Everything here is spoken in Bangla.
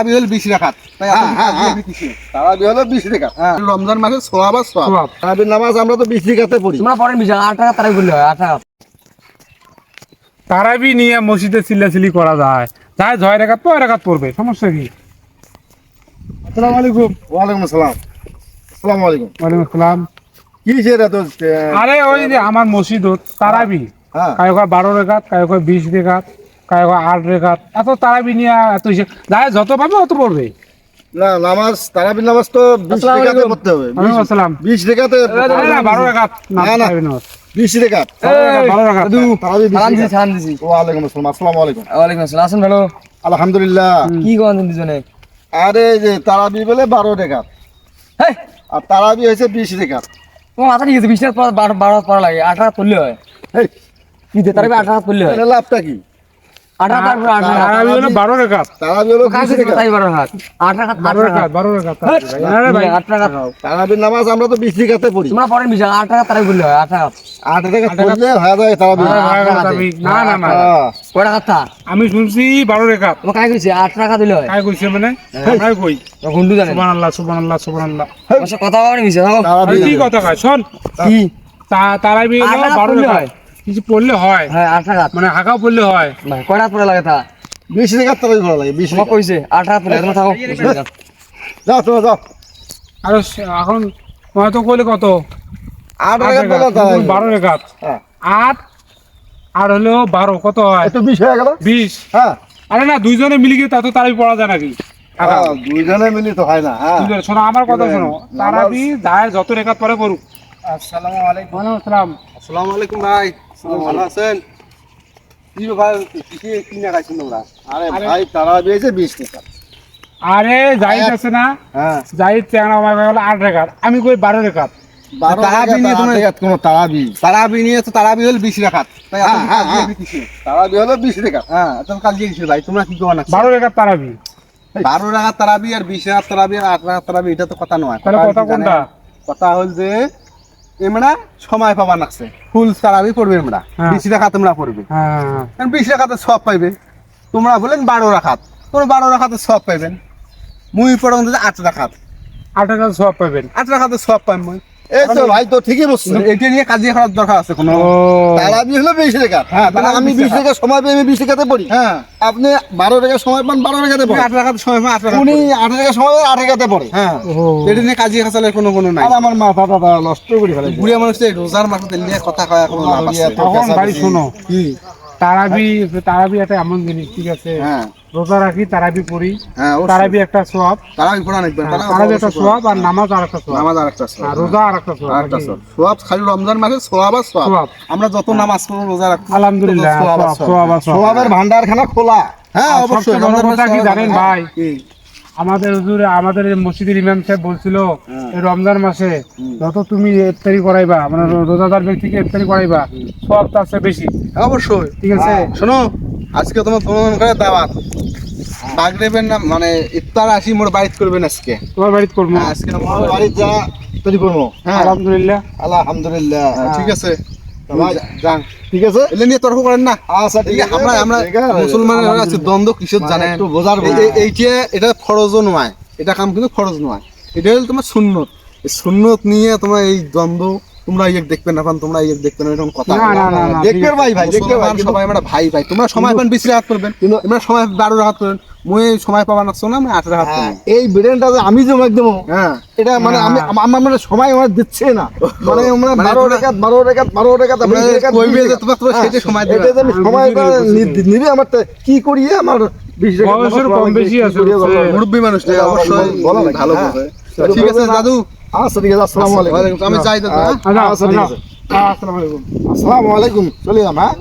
আমি হল বিশ রাখাত। তাই হ্যাঁ, হ্যাঁ, হ্যাঁ। তারাবি হলো বিশ রেখাত। হ্যাঁ। রমজান মাসে সোয়াব আর সোয়াব। সোয়াব। তারাবির নামাজ আমরা তো বিশ রেখাতে পড়ি। তোমরা পড়েন বিশাল আট টাকা তারাই বললে হয় আট টাকা তারাবি নিয়ে মসজিদে চিল্লাচিল্লি করা যায়। যায় ছয় রেখাত ছয় রেখাত পড়বে। সমস্যা কি? আসসালামু আলাইকুম। ওয়ালাইকুম আসসালাম। আসসালামু আলাইকুম। ওয়ালাইকুম আসসালাম। কি সে তো আরে ওই যে আমার মসজিদ তারাবি। হ্যাঁ। কায়ো কয় বারো রেখাত কায়ো কয় বিশ রেখাত। কায়ো কয় আট রেখাত এত তারাবি নিয়ে এত যায় যত পাবে অত পড়বে। না নামাজ নামাজ তো বিশ আসসালামু রেখাতে পড়তে হবে। আসসালাম। বিশ রেখাতে বারো রেখাত না, না, না। তারাবি নামাজ। বিশ রেখাত বারো রেখাত, বারো রেখাত। তারাবি বিশ সালাম দিছি রেখাত। সালাম দিছি। ওয়ালাইকুম আসসালাম আসসালামু আলাইকুম। ওয়ালাইকুম আসসালাম। আসুন ভালো। আলহামদুলিল্লাহ। কি দুজনে? আরে যে তারাবি বলে বারো রেখাত হেই! আর তারাবি হয়েছে বিশ রেখাত তোমার মাথা ঠিক আছে বিশ টাকা পড়া বারো বারো পড়া লাগে আট টাকা পড়লে হয়। কি দিয়ে তারাবি আট টাকা পড়লে হয়? এর লাভটা কি? নামাজ আমরা তো বিশ পড়ি। পড়েন আট টাকা বললে হয় আট টাকা আট রেখা পড়লে হয়ে যায় তারাবি। না না না। হ্যাঁ। আমি শুনছি বারো রেখাত। তোমার কইছে? আট টাকা দিলে হয়। কইছে মানে? কই? গুন্ডু সাথে কথা কথা কয়? শোন। কি? তারাবি বারো হয়। কিছু পড়লে হয়। হ্যাঁ টাকা মানে হাঁকাও পড়লে হয়। টাকা পড়ে লাগে থা বিশ রেখাত তারাবি ভালো লাগে বিশ তোমার রেখাত। কইছে আট টাকা পড়লে তোমরা থাকো। যাও তুমি যাও। আর এখন তোমার তো কইলে কত? আট বারো রেখাত হ্যাঁ। আট আর হলো বারো কত হয়? একটু বিশ হয়ে গেল। বিশ। হ্যাঁ। আরে না দুইজনে মিলে গিয়ে তা তো তারাবি পড়া যায় নাকি? হ্যাঁ, দুইজনে মিলি তো হয় না হ্যাঁ। শোনো আমার কথা শোনো। তারাবি যায় যত রেখাত পরে করুক আসসালামু আলাইকুম। আসসালাম। আসসালামু আলাইকুম ভাই। ভালো আছেন? কি ব্যাপার কি কি খাইছেন তোমরা? আরে ভাই তারাবি হয়েছে বিশ রেখাত আরে জাহিদ আছে না? হ্যাঁ। জাহিদ চ্যাংরা আমার হলো আট রেখাত। আমি কই বারো রেখাত? তারাবি নিয়ে তোমার- কোনো তারাবি তারাবি নিয়ে তো তারাবি হল বিশ রাখাত। হ্যাঁ, আপনি হ্যাঁ, কাল দিয়ে হ্যাঁ। দিতেছি। তারাবি হলো বিশ রেখাত। হ্যাঁ তুমি কাল দিয়ে ভাই তোমরা কি কমান বারো রেখাত তারাবি বারো রাখাত তারাবি আর বিশ রাখাত তারাবি আর আট রাখাত তারাবি এটা তো কথা নয়। তাহলে কথা কথা কোনটা? কথা হল যে এমরা সময় পাবা লাগছে। ফুল সারাবি পড়বে এমরা হ্যাঁ। বিশ রাখাত তোমরা পড়বে। হ্যাঁ হ্যাঁ। বিশ রাখাতে সব পাইবে। তোমরা বলেন বারো রাখাত। তোমরা বারো রাখাতে সব পাইবেন। মুই পড়ং আট রাখাত। আট রাখাতে সব পাইবেন। আট রাখাতে সব পাই মুই। এই তো ভাই তো ঠিকই বলছো। এটা নিয়ে কাজিয়া করার দরকার আছে কোনো। হলো বিশ হ্যাঁ, মানে তারাবি আমি বিশ সময় পেয়ে আমি বিশ রেখাতে পড়ি। হ্যাঁ। আপনি বারো রেখা সময় পান বারো আট সময় পাও, আট রাখাত উনি আট রেখা সময় পেয়ে আট রেখাতে পড়ে। হ্যাঁ। এটা নিয়ে কাজিয়া খাসালে কোনো কোনো নাই। আর আমার মাথা টাথা নষ্ট করে ফেলে বুড়িয়া মানুষ তো এই রোজার নিয়ে কথা কয় এখন ভাই শোনো তারাবি তারাবি একটা এমন জিনিস ঠিক আছে? হ্যাঁ। রোজা রাখি তারাবি পড়ি। হ্যাঁ তারাবি একটা সোয়াব। তারাবি পড়া তারাবি একটা সোয়াব আর নামাজ আর একটা সোয়াব। নামাজ আর একটা আর রোজা আর একটা সোয়াব আরেকটা সব সোয়াব। খালি রমজান মাসে সোয়াব আর সোয়াব। সোয়াব। আমরা যত নামাজ পড়ব রোজা রাখব আলহামদুলিল্লাহ সোয়াব আর সোয়াব সোয়াব। সোয়াব আর সোয়াব। সোহাবের ভান্ডারখানা খোলা। হ্যাঁ অবশ্যই। রমজান কি জানেন ভাই? আমাদের হুজুর আমাদের মসজিদের ইমাম সাহেব বলছিল হ্যাঁ। এই রমজান মাসে যত তুমি ইফতারি করাইবা মানে রোজাদার ব্যক্তিকে ইফতারি করাইবা সব তার বেশি। অবশ্যই। ঠিক আছে? শোনো। আজকে তোমার ভ্রমণ করে দাওয়াত। বাগরেবেন না মানে ইফতার আসি মোর বাইত করবেন আজকে। তোমার বাড়িতে করব। হ্যাঁ, আজকে আমার বাড়ি যা তৈরি করব। হ্যাঁ। আলহামদুলিল্লাহ। আলহামদুলিল্লাহ। হ্যাঁ, ঠিক আছে। ঠিক আছে। এলে নিয়ে তর্ক করেন না। আচ্ছা ঠিক আছে। আমরা আমরা ঠিক আছে। দ্বন্দ্ব কিসের জানেন? একটু বোঝার এই- এই- এইটা এটা ফরজও নয়। এটা কাম কিন্তু ফরজ নয়। এটা হলো তোমার সুন্নত। সুন্নত নিয়ে তোমরা এই দ্বন্দ্ব তোমরা ইয়ে দেখবে না পান তোমরা ইয়ে দেখবে না এরকম কথা। না, না, না, না, দেখবে ভাই ভাই দেখবে ভাই সবাই আমরা ভাই ভাই। তোমরা সময় পান বিশ রাত করবেন। তোমরা সময় বারো রাত করবেন। মুই সময় পাবা না না আমি আট রাত হ্যাঁ, এই ব্রেনটা আমি যে একদম হ্যাঁ। এটা মানে আমি হ্যাঁ। আমার মানে সময় আমার দিচ্ছে না। মানে আমরা মানে বারো রেখাত বারো রেখাত বারো রেখাত সেটা সময় দিবা। নি- নিবে আমার কি করিয়ে আমার বিশ রেখাত কম বেশি আছে। মুরব্বী মানুষ অবশ্যই বলা ভালো ঠিক আছে দাদু। আচ্ছা ঠিক আছে আসসালামু আলাইকুম। আমি যাই দাদু হ্যাঁ? আচ্ছা ঠিক আছে আসসালামু আলাইকুম। আসসালামু আলাইকুম চলে যাম হ্যাঁ।